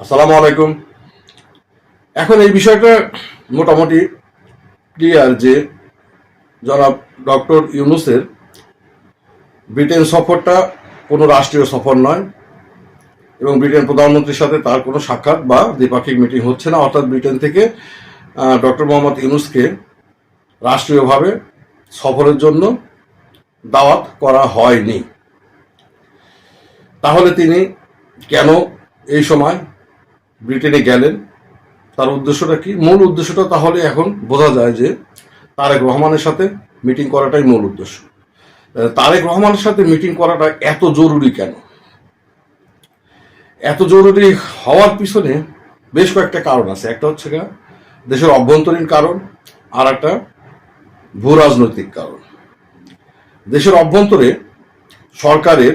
আসসালামু আলাইকুম। এখন এই বিষয়টা মোটামুটি ক্লিয়ার যে জনাব ডক্টর ইউনুসের ব্রিটেন সফরটা কোনো রাষ্ট্রীয় সফর নয় এবং ব্রিটেন প্রধানমন্ত্রীর সাথে তার কোনো সাক্ষাৎ বা দ্বিপাক্ষিক মিটিং হচ্ছে না। অর্থাৎ ব্রিটেন থেকে ডক্টর মোহাম্মদ ইউনুসকে রাষ্ট্রীয়ভাবে সফরের জন্য দাওয়াত করা হয়নি। তাহলে তিনি কেন এই সময় ব্রিটেনে গেলেন। তার উদ্দেশ্যটা কি? মূল উদ্দেশ্যটা তাহলে এখন বোঝা যায় যে তারেক রহমানের সাথে মিটিং করাটাই মূল উদ্দেশ্য। তারেক রহমানের সাথে মিটিং করাটা এত জরুরি কেন? এত জরুরি হওয়ার পিছনে বেশ কয়েকটা কারণ আছে। একটা হচ্ছে গা দেশের অভ্যন্তরীণ কারণ, আর একটা ভূ রাজনৈতিক কারণ। দেশের অভ্যন্তরে সরকারের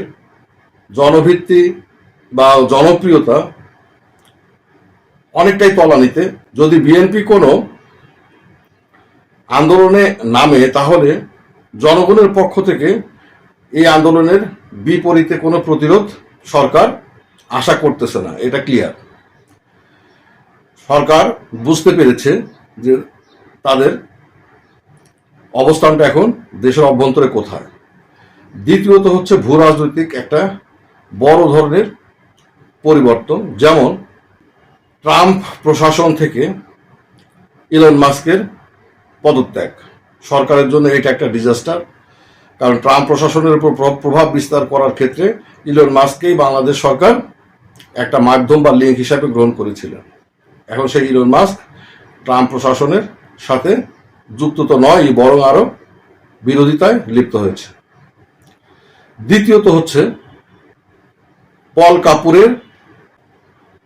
জনভিত্তি বা জনপ্রিয়তা অনেকটাই তলানিতে। যদি বিএনপি কোনো আন্দোলনে নামে, তাহলে জনগণের পক্ষ থেকে এই আন্দোলনের বিপরীতে কোনো প্রতিরোধ সরকার আশা করতেছে না। এটা ক্লিয়ার সরকার বুঝতে পেরেছে যে তাদের অবস্থানটা এখন দেশের অভ্যন্তরে কোথায়। দ্বিতীয়ত হচ্ছে ভূ রাজনৈতিক একটা বড় ধরনের পরিবর্তন। যেমন ট্রাম্প প্রশাসন থেকে ইলন মাস্কের পদত্যাগ। সরকারের জন্য এটা একটা ডিজাস্টার কারণ ট্রাম্প প্রশাসনের উপর প্রভাব বিস্তার করার ক্ষেত্রে ইলন মাস্ককেই বাংলাদেশ সরকার একটা মাধ্যম বা লিঙ্ক হিসাবে গ্রহণ করেছিলেন। এখন সেই ইলন মাস্ক ট্রাম্প প্রশাসনের সাথে যুক্ত তো নয়, বরং আরও বিরোধিতায় লিপ্ত হয়েছে। দ্বিতীয়ত হচ্ছে, পল কাপুরের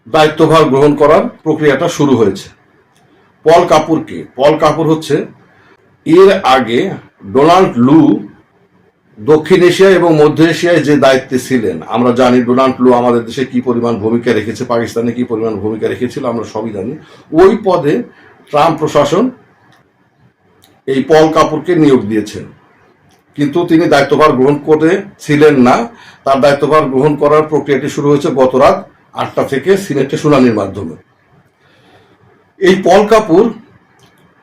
দায়িত্বভার গ্রহণ করার প্রক্রিয়াটা শুরু হয়েছে। পল কাপুরকে, পল কাপুর হচ্ছে এর আগে ডোনাল্ড লু দক্ষিণ এশিয়া এবং মধ্য এশিয়ায় যে দায়িত্বে ছিলেন, আমরা জানি ডোনাল্ড লু আমাদের দেশে কি পরিমাণ ভূমিকা রেখেছে, পাকিস্তানে কি পরিমাণ ভূমিকা রেখেছিল, আমরা সবই জানি। ওই পদে ট্রাম্প প্রশাসন এই পল কাপুরকে নিয়োগ দিয়েছেন। কিন্তু তিনি দায়িত্বভার গ্রহণ করে ছিলেন না। তার দায়িত্বভার গ্রহণ করার প্রক্রিয়াটি শুরু হয়েছে গত রাত আটটা থেকে সিনেটে শুনানির মাধ্যমে। এই পল কাপুর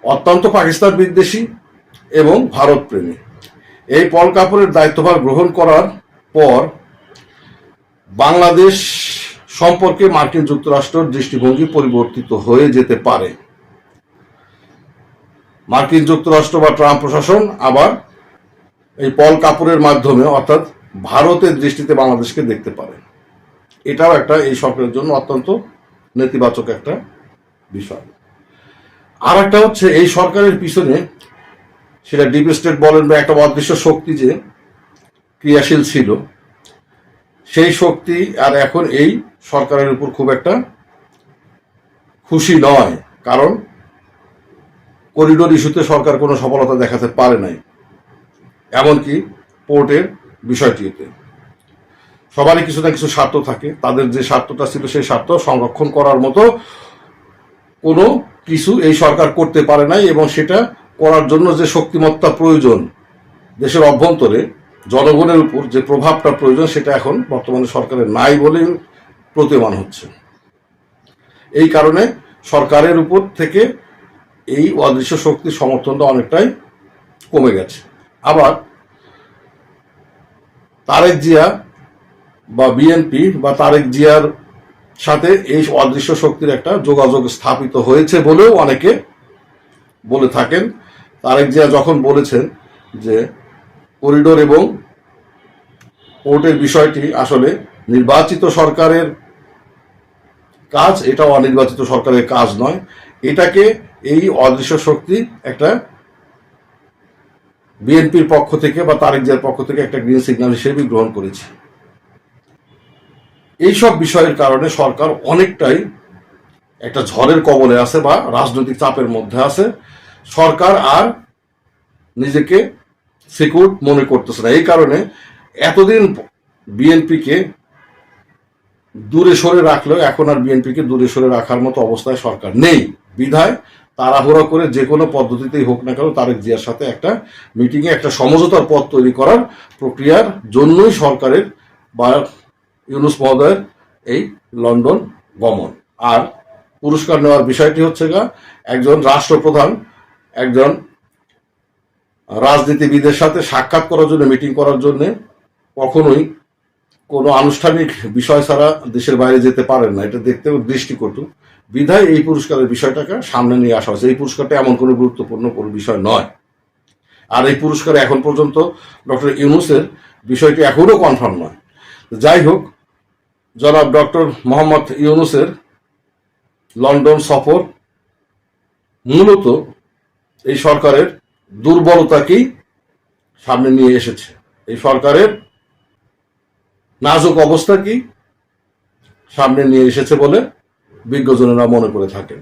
অত্যন্ত পাকিস্তান বিদ্বেষী এবং ভারত প্রেমী এই পল কাপুরের দায়িত্বভার গ্রহণ করার পর বাংলাদেশ সম্পর্কে মার্কিন যুক্তরাষ্ট্রের দৃষ্টিভঙ্গি পরিবর্তিত হয়ে যেতে পারে। মার্কিন যুক্তরাষ্ট্র বা ট্রাম্প প্রশাসন আবার এই পল কাপুরের মাধ্যমে অর্থাৎ ভারতের দৃষ্টিতে বাংলাদেশকে দেখতে পারে। এটাও একটা এই সরকারের জন্য অত্যন্ত নেতিবাচক একটা বিষয়। আর একটা হচ্ছে এই সরকারের পিছনে সেটা ডিপ স্টেট বলেন বা একটা অদৃশ্য শক্তি যে ক্রিয়াশীল ছিল, সেই শক্তি আর এখন এই সরকারের উপর খুব একটা খুশি নয়। কারণ করিডোর ইস্যুতে সরকার কোনো সফলতা দেখাতে পারে নাই, এমনকি পোর্টের বিষয়টিতে। সবারই কিছু না কিছু স্বার্থ থাকে। তাদের যে স্বার্থটা ছিল সেই স্বার্থ সংরক্ষণ করার মতো কোনো কিছু এই সরকার করতে পারে নাই এবং সেটা করার জন্য যে শক্তিমত্তা প্রয়োজন দেশের অভ্যন্তরে, জনগণের উপর যে প্রভাবটা প্রয়োজন সেটা এখন বর্তমানে সরকারের নাই বলেই প্রতীয়মান হচ্ছে। এই কারণে সরকারের উপর থেকে এই অদৃশ্য শক্তির সমর্থনটা অনেকটাই কমে গেছে। আবার তারেক জিয়া বা বিএনপি বা তারেক জিয়ার সাথে এই অদৃশ্য শক্তির একটা যোগাযোগ স্থাপিত হয়েছে বলেও অনেকে বলে থাকেন। তারেক জিয়া যখন বলেছেন যে করিডোর এবং পোর্টের বিষয়টি আসলে নির্বাচিত সরকারের কাজ, এটা অনির্বাচিত সরকারের কাজ নয়। এটাকে এই অদৃশ্য শক্তি একটা বিএনপির পক্ষ থেকে বা তারেক জিয়ার পক্ষ থেকে একটা গ্রিন সিগন্যাল হিসেবে গ্রহণ করেছে। এইসব বিষয়ের কারণে সরকার অনেকটাই একটা ঝড়ের কবলে আছে বা রাজনৈতিক চাপের মধ্যে আছে। সরকার আর নিজেকে সিকিউর মনে করতেছে না। এই কারণে এতদিন বিএনপিকে দূরে সরে রাখলেও এখন আর বিএনপিকে দূরে সরে রাখার মতো অবস্থায় সরকার নেই। বিধায় তাড়াহুড়া করে যে কোনো পদ্ধতিতেই হোক না কেন তারেক জিয়ার সাথে একটা মিটিংয়ে একটা সমঝোতার পথ তৈরি করার প্রক্রিয়ার জন্যই সরকারের বা ইউনুস মহোদয়ের এই লন্ডন গমন। আর পুরস্কার নেওয়ার বিষয়টি হচ্ছে গা, একজন রাষ্ট্রপ্রধান, একজন রাজনীতিবিদের সাথে সাক্ষাৎ করার জন্য, মিটিং করার জন্য কখনোই কোনো আনুষ্ঠানিক বিষয় ছাড়া দেশের বাইরে যেতে পারেন না। এটা দেখতেও দৃষ্টিকটু। বিধায় এই পুরস্কারের বিষয়টাকে সামনে নিয়ে আসা হয়েছে। এই পুরস্কারটা এমন কোনো গুরুত্বপূর্ণ কোনো বিষয় নয়। আর এই পুরস্কার এখন পর্যন্ত ডক্টর ইউনুসের বিষয়টি এখনও কনফার্ম নয়। যাই হোক জনাব ডক্টর মোহাম্মদ ইউনুসের লন্ডন সফর মূলত এই সরকারের দুর্বলতাকেই সামনে নিয়ে এসেছে। এই সরকারের নাজুক অবস্থাকেই সামনে নিয়ে এসেছে বলে বিজ্ঞজনেরা মনে করে থাকেন।